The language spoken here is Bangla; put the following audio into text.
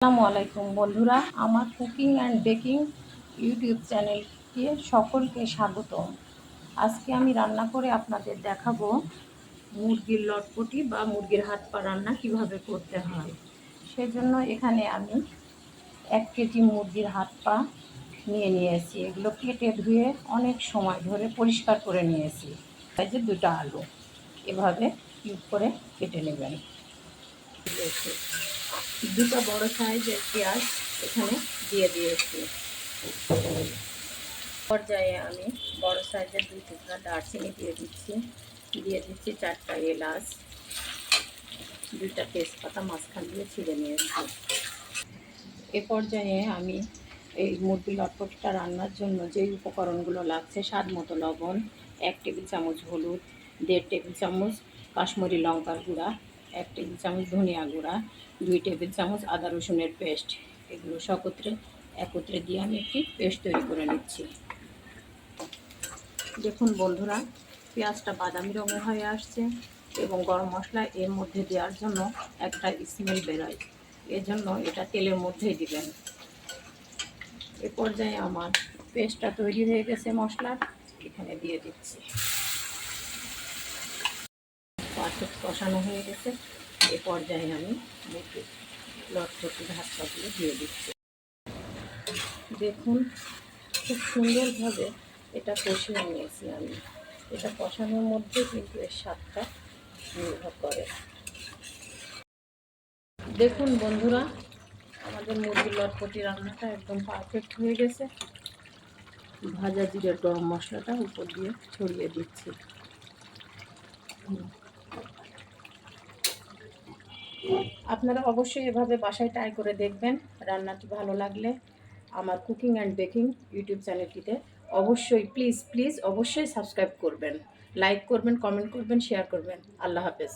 আসসালামু আলাইকুম বন্ধুরা, আমার কুকিং অ্যান্ড বেকিং ইউটিউব চ্যানেলকে সকলকে স্বাগত আজকে আমি রান্না করে আপনাদের দেখাবো মুরগির লটপটি বা মুরগির হাত পা রান্না কীভাবে করতে হয়। সেজন্য এখানে আমি এক কেজি মুরগির হাত পা নিয়ে নিয়েছি। এগুলো কেটে ধুয়ে অনেক সময় ধরে পরিষ্কার করে নিয়েছি। এই যে দুটো আলু, এভাবে কিউব করে কেটে নেবেন। দুটো বড় সাইজের পেঁয়াজ এখানে দিয়ে দিয়েছি। পর্যায়ে আমি বড় সাইজের দুই টুকরা দারচিনি দিয়ে দিচ্ছি। দিয়ে দিচ্ছি চারটা এলাচ, দুইটা তেজপাতা মাঝখান দিয়ে ছিঁড়ে নিয়েছি। এ পর্যায়ে আমি এই মুরগি লটপটটা রান্নার জন্য যেই উপকরণগুলো লাগছে, স্বাদ মতো লবণ, এক টেবিল চামচ হলুদ, দেড় টেবিল চামচ কাশ্মীরি লঙ্কার গুঁড়া এক টেবিল চামচ ধনিয়া গুঁড়া, দুই টেবিল চামচ আদা রসুনের পেস্ট। এগুলো সকত্রে একত্রে দিয়ে আমি একটি পেস্ট তৈরি করে নিচ্ছি। দেখুন বন্ধুরা, পেঁয়াজটা বাদামি রঙের হয়ে আসছে এবং গরম মশলা এর মধ্যে দেওয়ার জন্য একটা স্মেল বেরোয়। এজন্য এটা তেলের মধ্যেই দিবেন। এ পর্যায়ে আমার পেস্টটা তৈরি হয়ে গেছে মশলার। এখানে দিয়ে দিচ্ছি। পারফেক্ট কষানো হয়ে গেছে। এ পর্যায়ে আমি লটপটির হাত পাগুলো দিয়ে দিচ্ছি। দেখুন, খুব সুন্দরভাবে এটা কষিয়ে নিয়েছি আমি। এটা কষানোর মধ্যে কিন্তু এর স্বাদটা নির্ভর করে। দেখুন বন্ধুরা, আমাদের মুরগির লটপটি রান্নাটা একদম পারফেক্ট হয়ে গেছে। ভাজা জিরের গরম মশলাটা উপর দিয়ে ছড়িয়ে দিচ্ছি। আপনারা অবশ্যই এভাবে বাসায় ট্রাই করে দেখবেন। রান্নাটি ভালো লাগলে আমার কুকিং অ্যান্ড বেকিং ইউটিউব চ্যানেলটিতে অবশ্যই প্লিজ প্লিজ অবশ্যই সাবস্ক্রাইব করবেন। লাইক করবেন কমেন্ট করবেন শেয়ার করবেন। আল্লাহ হাফেজ।